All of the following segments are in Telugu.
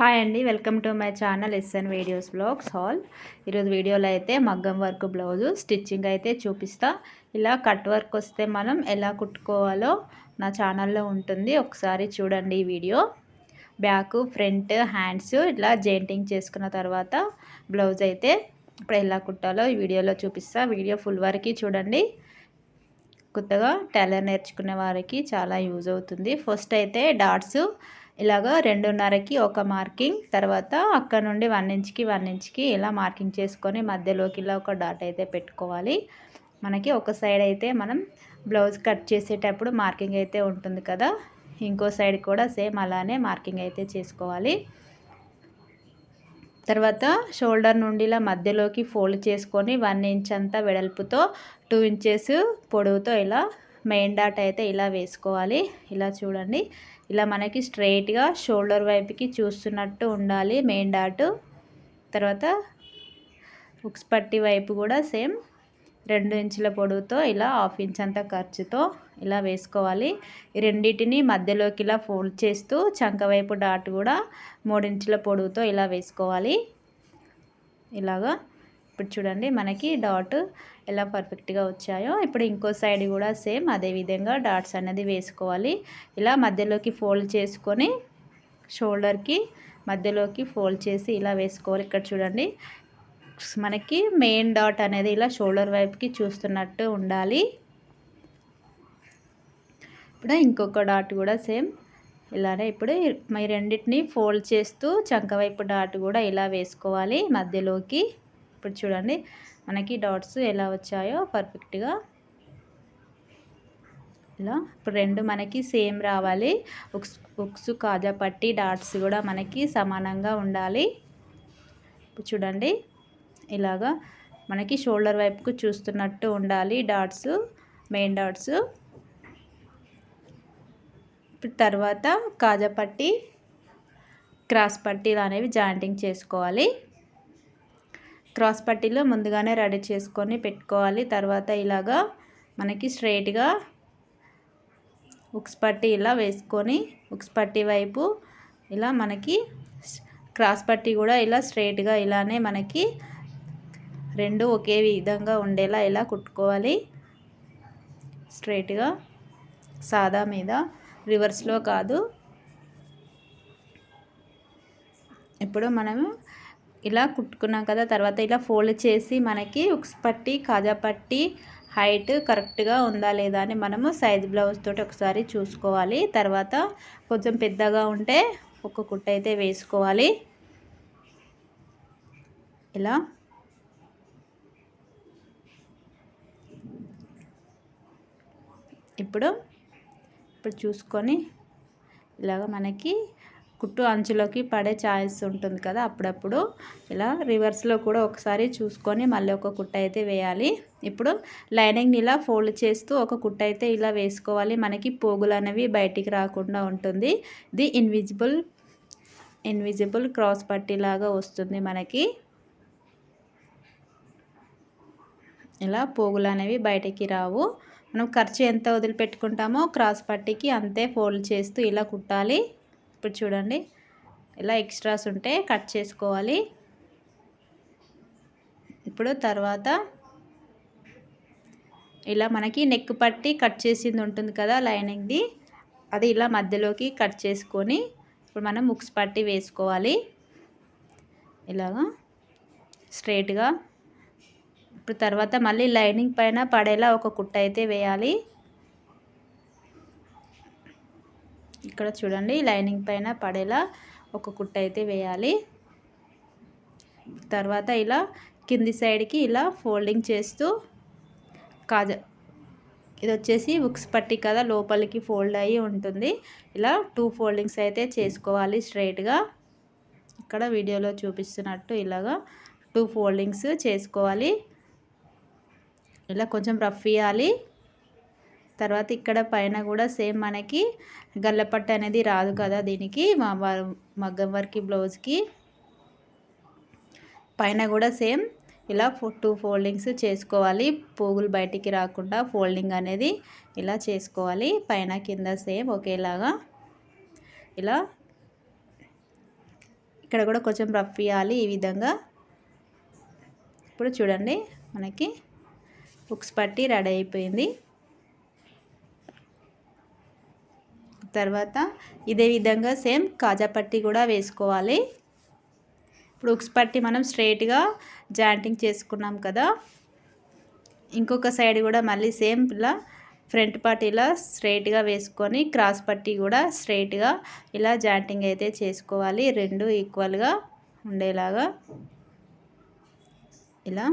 హాయ్ అండి welcome to my channel SN videos blogs hall. ఈరోజు వీడియోలో అయితే మగ్గం వర్క్ బ్లౌజు స్టిచ్చింగ్ అయితే చూపిస్తా. ఇలా కట్ వర్క్ వస్తే మనం ఎలా కుట్టుకోవాలో నా ఛానల్లో ఉంటుంది. ఒకసారి చూడండి ఈ వీడియో. బ్యాక్ ఫ్రంట్ హ్యాండ్స్ ఇట్లా జెయింటింగ్ చేసుకున్న తర్వాత బ్లౌజ్ అయితే ఇప్పుడు ఎలా కుట్టాలో ఈ వీడియోలో చూపిస్తా. వీడియో ఫుల్ వరకు చూడండి. కొత్తగా టైలర్ నేర్చుకునే వారికి చాలా యూజ్ అవుతుంది. ఫస్ట్ అయితే డాట్స్ ఇలాగ రెండున్నరకి ఒక మార్కింగ్ తర్వాత అక్కడ నుండి వన్ ఇంచ్కి వన్ ఇంచ్కి ఇలా మార్కింగ్ చేసుకొని మధ్యలోకి ఇలా ఒక డాట్ అయితే పెట్టుకోవాలి. మనకి ఒక సైడ్ అయితే మనం బ్లౌజ్ కట్ చేసేటప్పుడు మార్కింగ్ అయితే ఉంటుంది కదా ఇంకో సైడ్ కూడా సేమ్ అలానే మార్కింగ్ అయితే చేసుకోవాలి. తర్వాత షోల్డర్ నుండి ఇలా మధ్యలోకి ఫోల్డ్ చేసుకొని వన్ ఇంచ్ అంతా వెడల్పుతో టూ ఇంచెస్ పొడవుతో ఇలా మెయిన్ డాట్ అయితే ఇలా వేసుకోవాలి. ఇలా చూడండి. ఇలా మనకి స్ట్రైట్గా షోల్డర్ వైపుకి చూస్తున్నట్టు ఉండాలి మెయిన్ డాట్. తర్వాత ఉక్స్ పట్టి వైపు కూడా సేమ్ రెండు ఇంచుల పొడవుతో ఇలా హాఫ్ ఇంచ్ అంత ఖర్చుతో ఇలా వేసుకోవాలి. ఈ రెండింటిని మధ్యలోకి ఇలా ఫోల్డ్ చేస్తూ చంక వైపు డాట్ కూడా మూడించుల పొడవుతో ఇలా వేసుకోవాలి. ఇలాగా ఇప్పుడు చూడండి మనకి డాట్ ఎలా పర్ఫెక్ట్గా వచ్చాయో. ఇప్పుడు ఇంకో సైడ్ కూడా సేమ్ అదే విధంగా డాట్స్ అనేది వేసుకోవాలి. ఇలా మధ్యలోకి ఫోల్డ్ చేసుకొని షోల్డర్కి మధ్యలోకి ఫోల్డ్ చేసి ఇలా వేసుకోవాలి. ఇక్కడ చూడండి మనకి మెయిన్ డాట్ అనేది ఇలా షోల్డర్ వైపుకి చూస్తున్నట్టు ఉండాలి. ఇప్పుడు ఇంకొక డాట్ కూడా సేమ్ ఇలానే ఇప్పుడు మీ రెండింటిని ఫోల్డ్ చేస్తూ చంక వైపు డాట్ కూడా ఇలా వేసుకోవాలి మధ్యలోకి. ఇప్పుడు చూడండి. మనకి డాట్స్ ఎలా వచ్చాయో పర్ఫెక్ట్గా. ఇలా ఇప్పుడు రెండు మనకి సేమ్ రావాలి. ఉక్స్ ఉక్స్ కాజా పట్టి డాట్స్ కూడా మనకి సమానంగా ఉండాలి. ఇప్పుడు చూడండి. ఇలాగా మనకి షోల్డర్ వైపుకు చూస్తున్నట్టు ఉండాలి డాట్స్ మెయిన్ డాట్స్. ఇప్పుడు తర్వాత కాజా పట్టి క్రాస్ పట్టీలు అనేవి జాయింటింగ్ చేసుకోవాలి. క్రాస్ పట్టీలో ముందుగానే రెడీ చేసుకొని పెట్టుకోవాలి. తర్వాత ఇలాగా మనకి స్ట్రైట్గా ఉక్స్ పట్టీ ఇలా వేసుకొని ఉక్స్ పట్టీ వైపు ఇలా మనకి క్రాస్ పట్టీ కూడా ఇలా స్ట్రైట్గా ఇలానే మనకి రెండు ఒకే విధంగా ఉండేలా ఇలా కుట్టుకోవాలి. స్ట్రైట్గా సాదా మీద రివర్స్లో కాదు. ఇప్పుడు మనము ఇలా కుట్టుకున్నాం కదా తర్వాత ఇలా ఫోల్డ్ చేసి మనకి ఉక్స్ పట్టి కాజా పట్టి హైట్ కరెక్ట్గా ఉందా లేదా అని మనము సైజ్ బ్లౌజ్ తోటి ఒకసారి చూసుకోవాలి. తర్వాత కొంచెం పెద్దగా ఉంటే ఒక కుట్ట అయితే వేసుకోవాలి. ఇలా. ఇప్పుడు ఇప్పుడు చూసుకొని ఇలాగ మనకి కుట్టు అంచులోకి పడే ఛాయిస్ ఉంటుంది కదా అప్పుడప్పుడు. ఇలా రివర్స్లో కూడా ఒకసారి చూసుకొని మళ్ళీ ఒక కుట్ట అయితే వేయాలి. ఇప్పుడు లైనింగ్ని ఇలా ఫోల్డ్ చేస్తూ ఒక కుట్ట అయితే ఇలా వేసుకోవాలి. మనకి పోగులు అనేవి బయటికి రాకుండా ఉంటుంది. ఇది ఇన్విజిబుల్ ఇన్విజిబుల్ క్రాస్ పట్టీలాగా వస్తుంది మనకి. ఇలా పోగులు అనేవి బయటికి రావు. మనం ఖర్చు ఎంత వదిలిపెట్టుకుంటామో క్రాస్ పట్టీకి అంతే ఫోల్డ్ చేస్తూ ఇలా కుట్టాలి. ఇప్పుడు చూడండి. ఇలా ఎక్స్ట్రాస్ ఉంటే కట్ చేసుకోవాలి. ఇప్పుడు తర్వాత ఇలా మనకి నెక్ పట్టి కట్ చేసింది ఉంటుంది కదా లైనింగ్ది. అది ఇలా మధ్యలోకి కట్ చేసుకొని ఇప్పుడు మనం ముక్స్ పట్టి వేసుకోవాలి. ఇలాగా స్ట్రైట్గా ఇప్పుడు తర్వాత మళ్ళీ లైనింగ్ పైన పడేలా ఒక కుట్ట అయితే వేయాలి. ఇక్కడ చూడండి లైనింగ్ పైన పడేలా ఒక కుట్ట అయితే వేయాలి. తర్వాత ఇలా కింది సైడ్కి ఇలా ఫోల్డింగ్ చేస్తూ కాజ ఇది వచ్చేసి బుక్స్ పట్టి కదా లోపలికి ఫోల్డ్ అయ్యి ఉంటుంది. ఇలా టూ ఫోల్డింగ్స్ అయితే చేసుకోవాలి స్ట్రైట్గా ఇక్కడ వీడియోలో చూపిస్తున్నట్టు ఇలాగా టూ ఫోల్డింగ్స్ చేసుకోవాలి. ఇలా కొంచెం రఫ్ ఇవ్వాలి తర్వాత ఇక్కడ పైన కూడా సేమ్ మనకి గల్లపట్టు అనేది రాదు కదా దీనికి మా మగ్గం వర్క్ బ్లౌజ్కి. పైన కూడా సేమ్ ఇలా టూ ఫోల్డింగ్స్ చేసుకోవాలి. పోగులు బయటికి రాకుండా ఫోల్డింగ్ అనేది ఇలా చేసుకోవాలి. పైన కింద సేమ్ ఒకేలాగా ఇలా ఇక్కడ కూడా కొంచెం రఫ్ ఇవ్వాలి ఈ విధంగా. ఇప్పుడు చూడండి మనకి బుక్స్ పట్టి రెడీ అయిపోయింది. తర్వాత ఇదే విధంగా సేమ్ కాజా పట్టి కూడా వేసుకోవాలి. ఇప్పుడు ఉక్స్ పట్టి మనం స్ట్రైట్గా జాయింటింగ్ చేసుకున్నాం కదా. ఇంకొక సైడ్ కూడా మళ్ళీ సేమ్ ఇలా ఫ్రంట్ పార్ట్ ఇలా స్ట్రైట్గా వేసుకొని క్రాస్ పట్టి కూడా స్ట్రైట్గా ఇలా జాయింటింగ్ అయితే చేసుకోవాలి. రెండు ఈక్వల్గా ఉండేలాగా. ఇలా.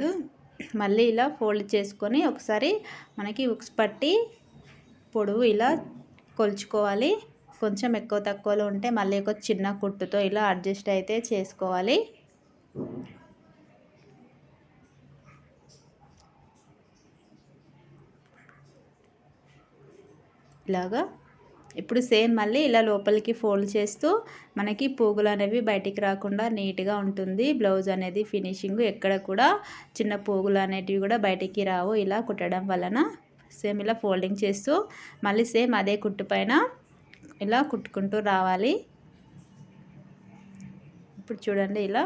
ఇప్పుడు మళ్ళీ ఇలా ఫోల్డ్ చేసుకొని ఒకసారి మనకి ఉక్స్ పట్టి పొడవు ఇలా కొలుచుకోవాలి. కొంచెం ఎక్కువ తక్కువలో ఉంటే మళ్ళీ ఒక చిన్న కుట్టుతో ఇలా అడ్జస్ట్ అయితే చేసుకోవాలి. ఇలాగా ఇప్పుడు సేమ్ మళ్ళీ ఇలా లోపలికి ఫోల్డ్ చేస్తూ మనకి పోగులు అనేవి బయటికి రాకుండా నీట్గా ఉంటుంది. బ్లౌజ్ అనేది ఫినిషింగ్ ఎక్కడ కూడా చిన్న పోగులు అనేటివి కూడా బయటికి రావు. ఇలా కుట్టడం వలన సేమ్ ఇలా ఫోల్డింగ్ చేస్తూ మళ్ళీ సేమ్ అదే కుట్టు పైన ఇలా కుట్టుకుంటూ రావాలి. ఇప్పుడు చూడండి ఇలా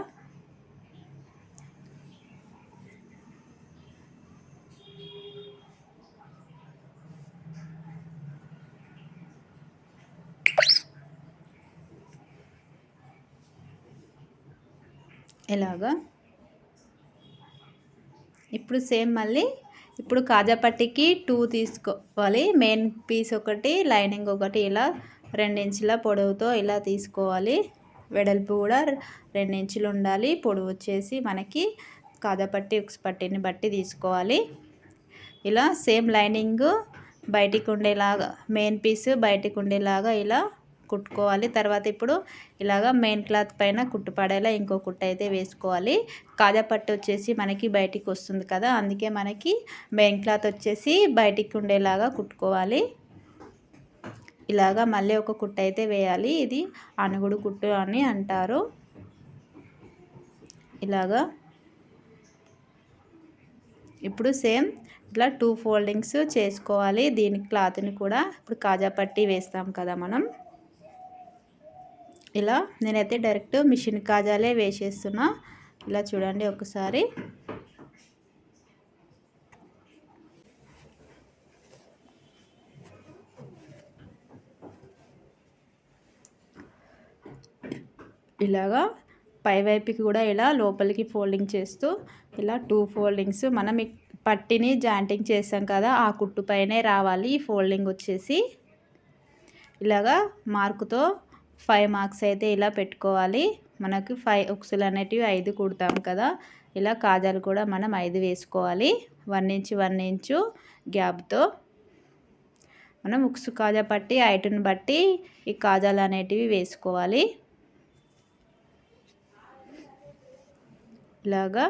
ఇలాగా ఇప్పుడు సేమ్ మళ్ళీ ఇప్పుడు కాజాపట్టికి టూ తీసుకోవాలి. మెయిన్ పీస్ ఒకటి లైనింగ్ ఒకటి ఇలా రెండించుల పొడవుతో ఇలా తీసుకోవాలి. వెడల్పు కూడా రెండించులు ఉండాలి. పొడవు వచ్చేసి మనకి కాజాపట్టి ఉక్స్ పట్టిని బట్టి తీసుకోవాలి. ఇలా సేమ్ లైనింగ్ బయటికి ఉండేలాగా మెయిన్ పీస్ బయటికి ఉండేలాగా ఇలా కుట్టుకోవాలి. తర్వాత ఇప్పుడు ఇలాగ మెయిన్ క్లాత్ పైన కుట్టుపడేలా ఇంకో కుట్ట అయితే వేసుకోవాలి. కాజా పట్టు వచ్చేసి మనకి బయటికి వస్తుంది కదా అందుకే మనకి మెయిన్ క్లాత్ వచ్చేసి బయటికి ఉండేలాగా కుట్టుకోవాలి. ఇలాగా మళ్ళీ ఒక కుట్ట అయితే వేయాలి. ఇది అనుగుడు కుట్టు అని అంటారు. ఇలాగా ఇప్పుడు సేమ్ ఇట్లా టూ ఫోల్డింగ్స్ చేసుకోవాలి. దీని క్లాత్ని కూడా ఇప్పుడు కాజా పట్టి వేస్తాం కదా మనం. ఇలా నేనైతే డైరెక్ట్ మిషన్ కాజాలే వేసేస్తున్నా. ఇలా చూడండి ఒకసారి. ఇలాగా పైవైపుకి కూడా ఇలా లోపలికి ఫోల్డింగ్ చేస్తూ ఇలా టూ ఫోల్డింగ్స్ మనం పట్టిని జాయింటింగ్ చేసాం కదా ఆ కుట్టు పైనే రావాలి. ఫోల్డింగ్ వచ్చేసి ఇలాగా మార్కుతో ఫైవ్ మార్క్స్ అయితే ఇలా పెట్టుకోవాలి. మనకు ఫైవ్ ఉక్సులు అనేటివి ఐదు కుడతాం కదా. ఇలా కాజాలు కూడా మనం ఐదు వేసుకోవాలి. వన్ ఇంచ్ వన్ ఇంచు గ్యాప్తో. మనం ఉక్సు కాజా పట్టి ఐటును బట్టి ఈ కాజాలు అనేటివి వేసుకోవాలి. ఇలాగా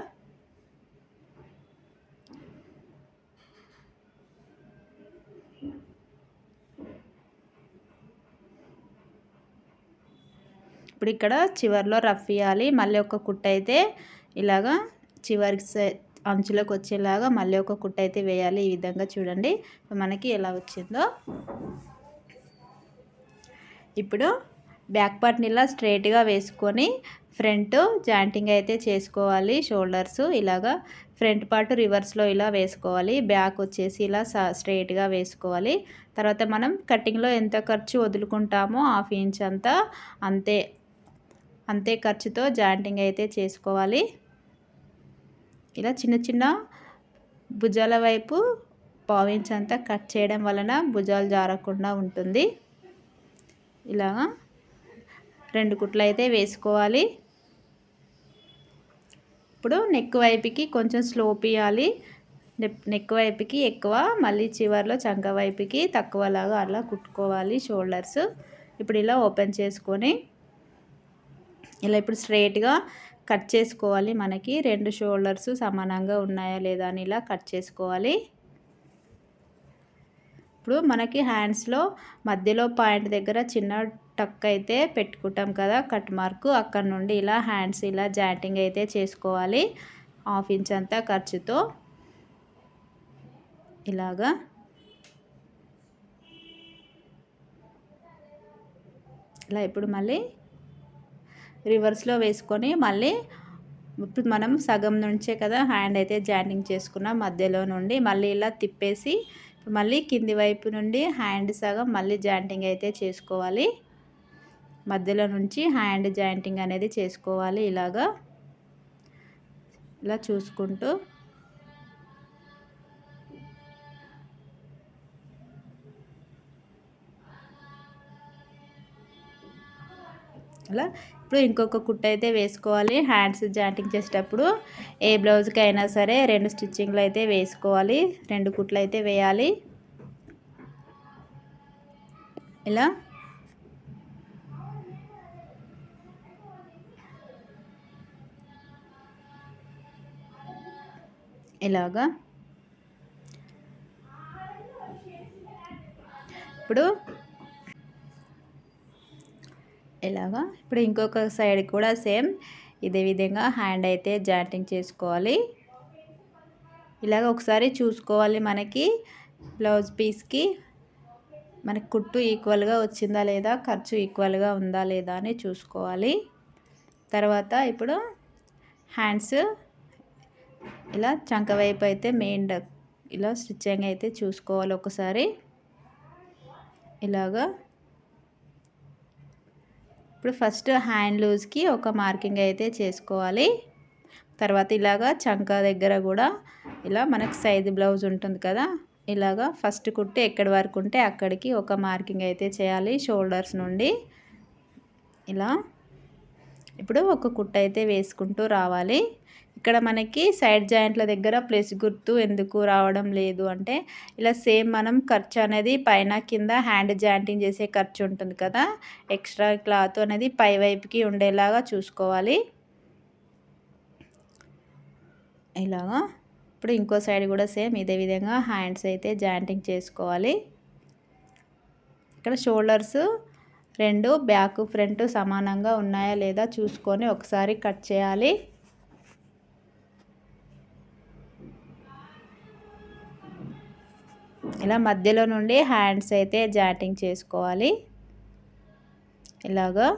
ఇప్పుడు ఇక్కడ చివరిలో రఫ్ ఇవ్వాలి మళ్ళీ ఒక కుట్ట అయితే ఇలాగా చివరి అంచులోకి వచ్చేలాగా మళ్ళీ ఒక కుట్ట అయితే వేయాలి. ఈ విధంగా చూడండి. మనకి ఎలా వచ్చిందో. ఇప్పుడు బ్యాక్ పార్ట్ని ఇలా స్ట్రైట్గా వేసుకొని ఫ్రంట్ జాయింటింగ్ అయితే చేసుకోవాలి. షోల్డర్స్ ఇలాగా ఫ్రంట్ పార్ట్ రివర్స్లో ఇలా వేసుకోవాలి. బ్యాక్ వచ్చేసి ఇలా స్ట్రైట్గా వేసుకోవాలి. తర్వాత మనం కటింగ్లో ఎంత ఖర్చు వదులుకుంటామో హాఫ్ ఇంచ్ అంతా అంతే అంతే ఖర్చుతో జాయింటింగ్ అయితే చేసుకోవాలి. ఇలా చిన్న చిన్న భుజాల వైపు పావించ్ అంతా కట్ చేయడం వలన భుజాలు జారకుండా ఉంటుంది. ఇలాగా రెండు కుట్లు అయితే వేసుకోవాలి. ఇప్పుడు నెక్ వైపుకి కొంచెం స్లోప్ ఇవ్వాలి నెక్ వైపుకి ఎక్కువ మళ్ళీ చివరిలో చంక వైపుకి తక్కువలాగా అలా కుట్టుకోవాలి షోల్డర్స్. ఇప్పుడు ఇలా ఓపెన్ చేసుకొని ఇలా ఇప్పుడు స్ట్రైట్గా కట్ చేసుకోవాలి మనకి. రెండు షోల్డర్స్ సమానంగా ఉన్నాయా లేదా అని ఇలా కట్ చేసుకోవాలి. ఇప్పుడు మనకి హ్యాండ్స్లో మధ్యలో పాయింట్ దగ్గర చిన్న టక్ అయితే పెట్టుకుంటాం కదా కట్ మార్కు. అక్కడ నుండి ఇలా హ్యాండ్స్ ఇలా జాయింటింగ్ అయితే చేసుకోవాలి. హాఫ్ ఇంచ్ అంతా ఖర్చుతో. ఇలాగా. ఇలా ఇప్పుడు మళ్ళీ రివర్స్లో వేసుకొని మళ్ళీ ఇప్పుడు మనం సగం నుంచే కదా హ్యాండ్ అయితే జాయింటింగ్ చేసుకున్నాం మధ్యలో నుండి మళ్ళీ ఇలా తిప్పేసి మళ్ళీ కింది వైపు నుండి హ్యాండ్ సగం మళ్ళీ జాయింటింగ్ అయితే చేసుకోవాలి. మధ్యలో నుంచి హ్యాండ్ జాయింటింగ్ అనేది చేసుకోవాలి ఇలాగా. ఇలా చూసుకుంటూ అలా ఇప్పుడు ఇంకొక కుట్ట అయితే వేసుకోవాలి. హ్యాండ్స్ జాయింటింగ్ చేసేటప్పుడు ఏ బ్లౌజ్కి అయినా సరే రెండు స్టిచ్చింగ్లు అయితే వేసుకోవాలి. రెండు కుట్లు అయితే వేయాలి. ఇలా. ఇలాగా. ఇప్పుడు ఇలాగా ఇప్పుడు ఇంకొక సైడ్ కూడా సేమ్ ఇదే విధంగా హ్యాండ్ అయితే జాయింటింగ్ చేసుకోవాలి. ఇలాగ ఒకసారి చూసుకోవాలి మనకి. బ్లౌజ్ పీస్కి మనకి కుట్టు ఈక్వల్గా వచ్చిందా లేదా? ఖర్చు ఈక్వల్గా ఉందా లేదా అని చూసుకోవాలి. తర్వాత ఇప్పుడు హ్యాండ్స్ ఇలా చంక వైపు అయితే మెయిన్ ఇలా స్టిచ్చింగ్ అయితే చూసుకోవాలి ఒకసారి. ఇలాగా ఇప్పుడు ఫస్ట్ హ్యాండ్ లూజ్కి ఒక మార్కింగ్ అయితే చేసుకోవాలి. తర్వాత ఇలాగా చంక దగ్గర కూడా ఇలా మనకు సైజ్ బ్లౌజ్ ఉంటుంది కదా ఇలాగా ఫస్ట్ కుట్టి ఎక్కడి వరకు ఉంటే అక్కడికి ఒక మార్కింగ్ అయితే చేయాలి షోల్డర్స్ నుండి. ఇలా ఇప్పుడు ఒక కుట్ట అయితే వేసుకుంటూ రావాలి. ఇక్కడ మనకి సైడ్ జాయింట్ల దగ్గర ప్లస్ గుర్తు ఎందుకు రావడం లేదు అంటే ఇలా సేమ్ మనం ఖర్చు అనేది పైన కింద హ్యాండ్ జాయింటింగ్ చేసే ఖర్చు ఉంటుంది కదా ఎక్స్ట్రా క్లాత్ అనేది పై వైపుకి ఉండేలాగా చూసుకోవాలి. ఇలాగా ఇప్పుడు ఇంకో సైడ్ కూడా సేమ్ ఇదే విధంగా హ్యాండ్స్ అయితే జాయింటింగ్ చేసుకోవాలి. ఇక్కడ షోల్డర్స్ రెండు బ్యాక్ ఫ్రంట్ సమానంగా ఉన్నాయా లేదా చూసుకొని ఒకసారి కట్ చేయాలి. ఇలా మధ్యలో నుండి హ్యాండ్స్ అయితే జాటింగ్ చేసుకోవాలి. ఇలాగా.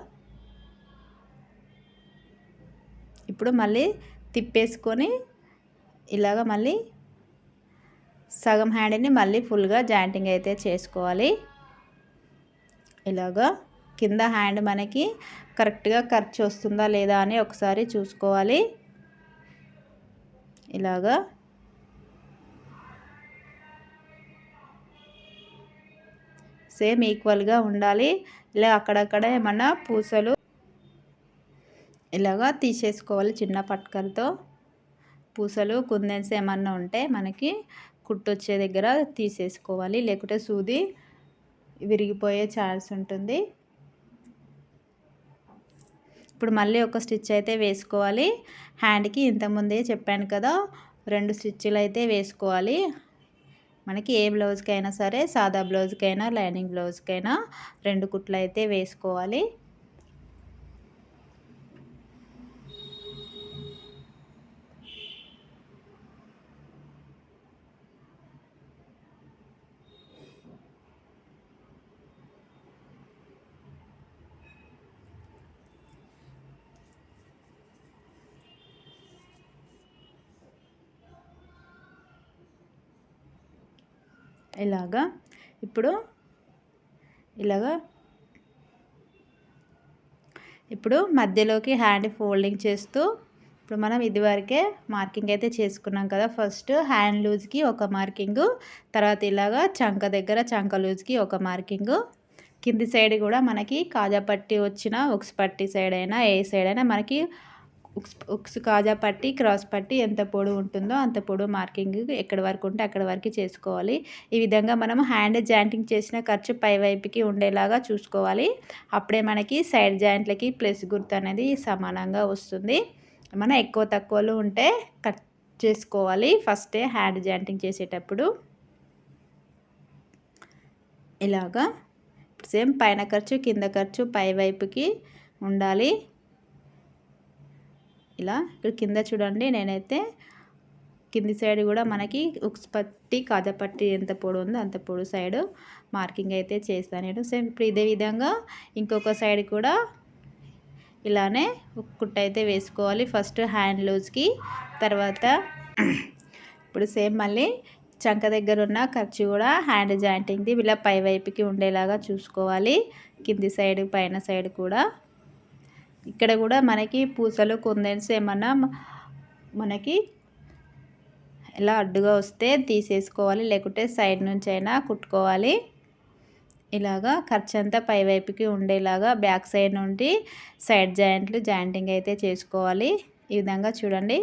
ఇప్పుడు మళ్ళీ తిప్పేసుకొని ఇలాగ మళ్ళీ సగం హ్యాండ్ని మళ్ళీ ఫుల్గా జాయింటింగ్ అయితే చేసుకోవాలి. ఇలాగా. కింద హ్యాండ్ మనకి కరెక్ట్గా ఖర్చు వస్తుందా లేదా అని ఒకసారి చూసుకోవాలి. ఇలాగా. సేమ్ ఈక్వల్గా ఉండాలి. ఇలా అక్కడక్కడ ఏమన్నా పూసలు ఇలాగా తీసేసుకోవాలి చిన్న పట్కలతో. పూసలు కుందెన్స్ ఏమన్నా ఉంటే మనకి కుట్టొచ్చే దగ్గర తీసేసుకోవాలి. లేకుంటే సూది విరిగిపోయే ఛాన్స్ ఉంటుంది. ఇప్పుడు మళ్ళీ ఒక స్టిచ్ అయితే వేసుకోవాలి. హ్యాండ్కి ఇంతకుముందే చెప్పాను కదా రెండు స్టిచ్లు అయితే వేసుకోవాలి. మనకి ఏ బ్లౌజ్కైనా సరే సాదా బ్లౌజ్కైనా లైనింగ్ బ్లౌజ్కైనా రెండు కుట్లు అయితే వేసుకోవాలి. ఇలాగా ఇప్పుడు ఇలాగా ఇప్పుడు మధ్యలోకి హ్యాండ్ ఫోల్డింగ్ చేస్తూ ఇప్పుడు మనం ఇదివరకే మార్కింగ్ అయితే చేసుకున్నాం కదా. ఫస్ట్ హ్యాండ్ లూజ్కి ఒక మార్కింగు తర్వాత ఇలాగా చంక దగ్గర చంక లూజ్కి ఒక మార్కింగు. కింది సైడ్ కూడా మనకి కాజా పట్టి వచ్చిన ఒక్స్ పట్టి సైడ్ అయినా ఏ సైడ్ అయినా మనకి ఉక్స్ ఉక్స్ కాజా పట్టి క్రాస్ పట్టి ఎంత పొడవు ఉంటుందో అంత పొడవు మార్కింగ్ ఎక్కడి వరకు ఉంటే అక్కడ వరకు చేసుకోవాలి. ఈ విధంగా మనం హ్యాండ్ జాయింటింగ్ చేసిన ఖర్చు పై వైపుకి ఉండేలాగా చూసుకోవాలి. అప్పుడే మనకి సైడ్ జాయింట్లకి ప్లస్ గుర్తు అనేది సమానంగా వస్తుంది. మన ఎక్కువ తక్కువలు ఉంటే కట్ చేసుకోవాలి ఫస్టే హ్యాండ్ జాయింటింగ్ చేసేటప్పుడు. ఇలాగా సేమ్ పైన ఖర్చు కింద ఖర్చు పై వైపుకి ఉండాలి. ఇలా ఇక్కడ కింద చూడండి నేనైతే కింది సైడ్ కూడా మనకి ఉక్స్ పట్టి కాజపట్టి ఎంత పొడి ఉందో అంత పొడి సైడ్ మార్కింగ్ అయితే చేస్తాను. నేను సేమ్ ఇప్పుడు ఇదే విధంగా ఇంకొక సైడ్ కూడా ఇలానే కుట్ట అయితే వేసుకోవాలి. ఫస్ట్ హ్యాండ్ లూజ్కి తర్వాత ఇప్పుడు సేమ్ మళ్ళీ చంక దగ్గర ఉన్న ఖర్చు కూడా హ్యాండ్ జాయింటింగ్ది ఇలా పై వైపుకి ఉండేలాగా చూసుకోవాలి. కింది సైడ్ పైన సైడ్ కూడా ఇక్కడ కూడా మనకి పూసలు కుందన్స్ ఏమన్నా మనకి ఇలా అడ్డుగా వస్తే తీసేసుకోవాలి లేకుంటే సైడ్ నుంచి అయినా కుట్టుకోవాలి. ఇలాగా ఖర్చు అంతా పైవైపుకి ఉండేలాగా బ్యాక్ సైడ్ నుండి సైడ్ జాయింట్లు జాయింటింగ్ అయితే చేసుకోవాలి. ఈ విధంగా చూడండి.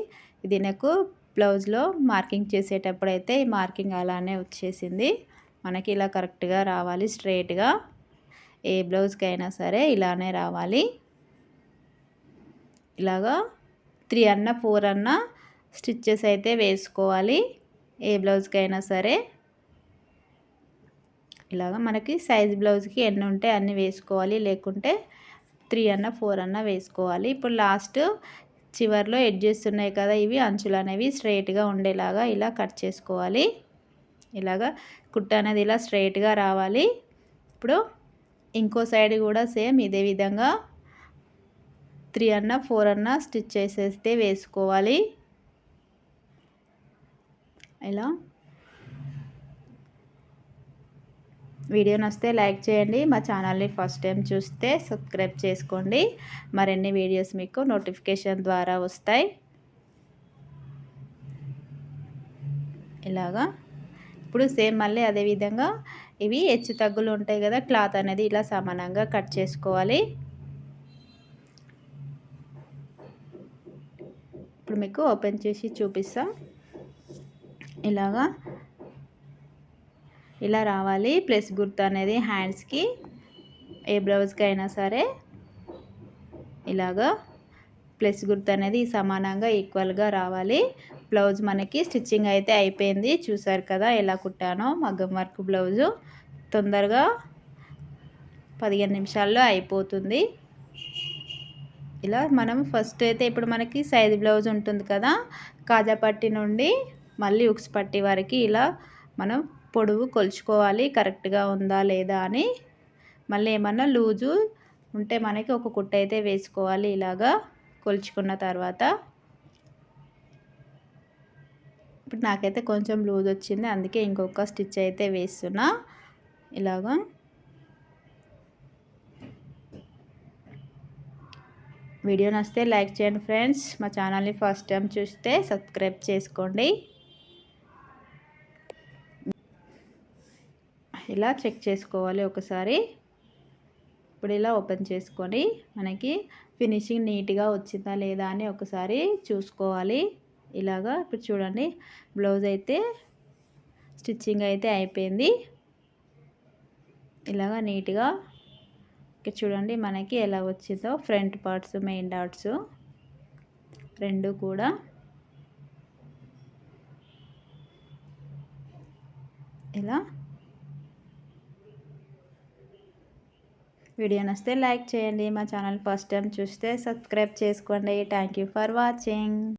ఇది నాకు బ్లౌజ్లో మార్కింగ్ చేసేటప్పుడు అయితే ఈ మార్కింగ్ అలానే వచ్చేసింది. మనకి ఇలా కరెక్ట్గా రావాలి స్ట్రైట్గా ఏ బ్లౌజ్కి అయినా సరే ఇలానే రావాలి. ఇలాగా త్రీ అన్న ఫోర్ అన్న స్టిచ్చెస్ అయితే వేసుకోవాలి. ఏ బ్లౌజ్కి అయినా సరే. ఇలాగ మనకి సైజ్ బ్లౌజ్కి ఎన్ని ఉంటే అన్నీ వేసుకోవాలి. లేకుంటే త్రీ అన్న ఫోర్ అన్న వేసుకోవాలి. ఇప్పుడు లాస్ట్ చివరిలో ఎడ్జెస్ ఉన్నాయి కదా ఇవి అంచులు అనేవి స్ట్రైట్గా ఉండేలాగా ఇలా కట్ చేసుకోవాలి. ఇలాగా కుట్ట అనేది ఇలా స్ట్రైట్గా రావాలి. ఇప్పుడు ఇంకో సైడ్ కూడా సేమ్ ఇదే విధంగా త్రీ అన్న ఫోర్ అన్న స్టిచ్ చేసేస్తే వేసుకోవాలి. ఇలా. వీడియో నచ్చితే లైక్ చేయండి. మా ఛానల్ని ఫస్ట్ టైం చూస్తే సబ్స్క్రైబ్ చేసుకోండి. మరిన్ని వీడియోస్ మీకు నోటిఫికేషన్ ద్వారా వస్తాయి. ఇలాగా. ఇప్పుడు సేమ్ మళ్ళీ అదేవిధంగా ఇవి హెచ్చు తగ్గులు ఉంటాయి కదా క్లాత్ అనేది ఇలా సమానంగా కట్ చేసుకోవాలి. ఇప్పుడు మీకు ఓపెన్ చేసి చూపిస్తా. ఇలాగా. ఇలా రావాలి. ప్లస్ గుర్తు అనేది హ్యాండ్స్కి ఏ బ్లౌజ్కి అయినా సరే. ఇలాగా. ప్లస్ గుర్తు అనేది సమానంగా ఈక్వల్గా రావాలి. బ్లౌజ్ మనకి స్టిచ్చింగ్ అయితే అయిపోయింది. చూసారు కదా ఎలా కుట్టానో మగ్గం వర్క్ బ్లౌజు. తొందరగా పదిహేను నిమిషాల్లో అయిపోతుంది. ఇలా మనం ఫస్ట్ అయితే ఇప్పుడు మనకి సైజ్ బ్లౌజ్ ఉంటుంది కదా కాజాపట్టి నుండి మళ్ళీ ఉక్స్ పట్టి వరకు ఇలా మనం పొడవు కొలుచుకోవాలి. కరెక్ట్గా ఉందా లేదా అని మళ్ళీ ఏమన్నా లూజు ఉంటే మనకి ఒక కుట్ట అయితే వేసుకోవాలి ఇలాగా కొలుచుకున్న తర్వాత. ఇప్పుడు నాకైతే కొంచెం లూజ్ వచ్చింది అందుకే ఇంకొక స్టిచ్ అయితే వేస్తున్నా. ఇలాగా వీడియో నచ్చితే లైక్ చేయండి ఫ్రెండ్స్. మా ఛానల్ని ఫస్ట్ టైం చూస్తే సబ్స్క్రైబ్ చేసుకోండి. ఇలా చెక్ చేసుకోవాలి ఒకసారి. ఇప్పుడు ఇలా ఓపెన్ చేసుకొని మనకి ఫినిషింగ్ నీట్గా వచ్చిందా లేదా అని ఒకసారి చూసుకోవాలి. ఇలాగా ఇప్పుడు చూడండి బ్లౌజ్ అయితే స్టిచ్చింగ్ అయితే అయిపోయింది. ఇలాగా నీట్గా చూడండి మనకి ఎలా వచ్చిందో. ఫ్రంట్ పార్ట్స్ మెయిన్ డాట్స్ రెండు కూడా. ఇలా. వీడియో నచ్చితే లైక్ చేయండి. మా ఛానల్ ఫస్ట్ టైం చూస్తే సబ్స్క్రైబ్ చేసుకోండి. Thank for watching.